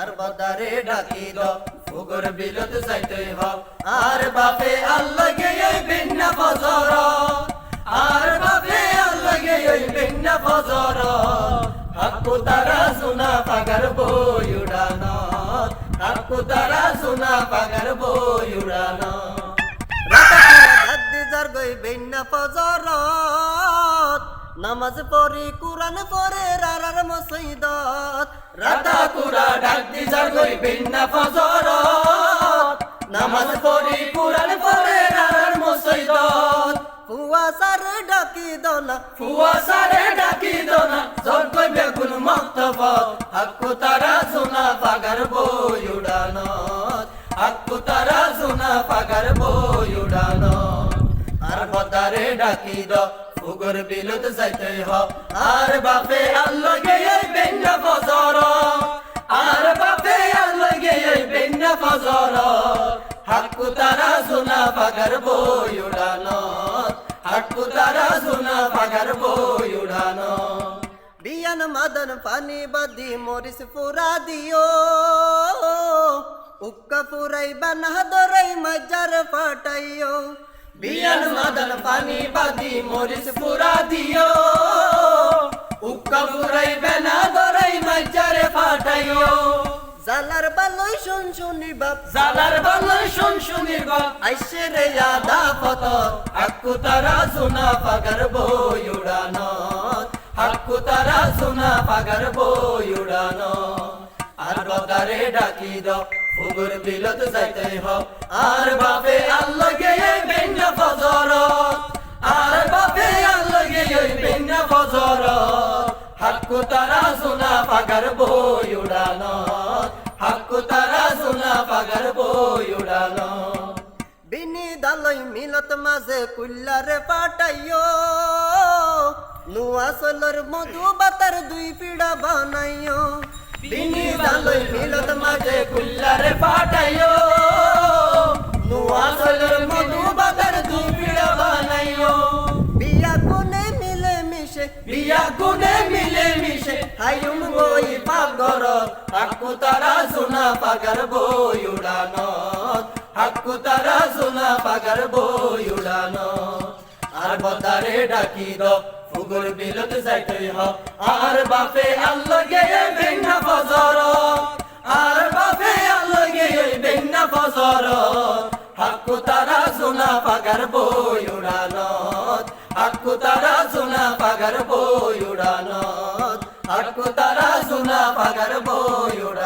আর বদারে ডাকি দ ফুগর বিলত যাইতে হ আর বাপে আল্লাহ গে বিন্না ফজর। আর বাপে আল্লাহ গে বিন্না ফজর। হাক্কু তারা সুনা পাগার বই উড়ানো। হাক্কু তারা সুনা পাগার বই উড়ানো। নামাজ পড়ি, কোরআন পড়ে, রারার মসজিদত। রাতা কুরা ডাক দি যার গই বিন্না ফজরত নামাজ পড়ি কোরআন পড়ে রারার মসজিদত। ফুয়াসার ডাকি দনা। ফুয়াসারে ডাকি দনা জল কই বেগুন মক্তবত। হাক্কু তারা সোনা পাগার বই উড়ানত। হাক্কু তারা সোনা পাগার বই উড়ানত। আর বদারে ডাকি দ ফুগর বিলত যাইতে হ। আর বাপে আল্লাহ গে এই বেন্না সোনা পাগার বই উড়ানো। হাক্কু তারা সোনা পাগার বই উড়ানো। বিয়ান মাদন পানি বাদি মরিস পুরা দিও। উক্কা পুরাই বানা দরাই মজার ফাটাইও। বিয়ান মাদন পানি বাদি মরিস পুরা দিও। পুরাই বানা দরাই মজার ফাটাইও। জালার বালই শুন শুনি বাপ। জালার বালই শুন শুনি বাপ। আইসে রে আদা পত হাক্কু তারা সোনা পাগার বই উড়ানো আকু তারা সোনা পাগার বই উড়ানো আর বদারে ডাকি দ ফুগুর বিলত যাইতে হ। আর বাপে আল্লাহ হাক্কু তারা সোনা পাগার বই উড়ানো। হাক্কু তারা সোনা পাগার বই উড়ানো। বিনি দালই মিলত মাঝে কুল্লারে পাটাইও নুয়া সোলর মধু বাতার দুই পিড়া বানাইও বিনি দালই মিলত মাঝে কুল্লারে পাটাইও নুয়া মিশে, বিয়া মিলে মিশে হাইম বই পাগর হাক্কু তারা সোনা পাগার বই উড়ানো, হাক্কু তারা সোনা পাগার বই উড়ানো। আর বদারে ডাকি দ, ফুগুর বিলত যাইতে হ। আর বাপে আল্লাহ গে বেন্না ফজর। আর বাপে আল্লাহ গে বেন্না ফজর। হাক্কু তারা সোনা পাগার বই উড়ানো। সোনা পাগার বই উড়ানো হাক্কু তারা সোনা পাগার বই উড়ানো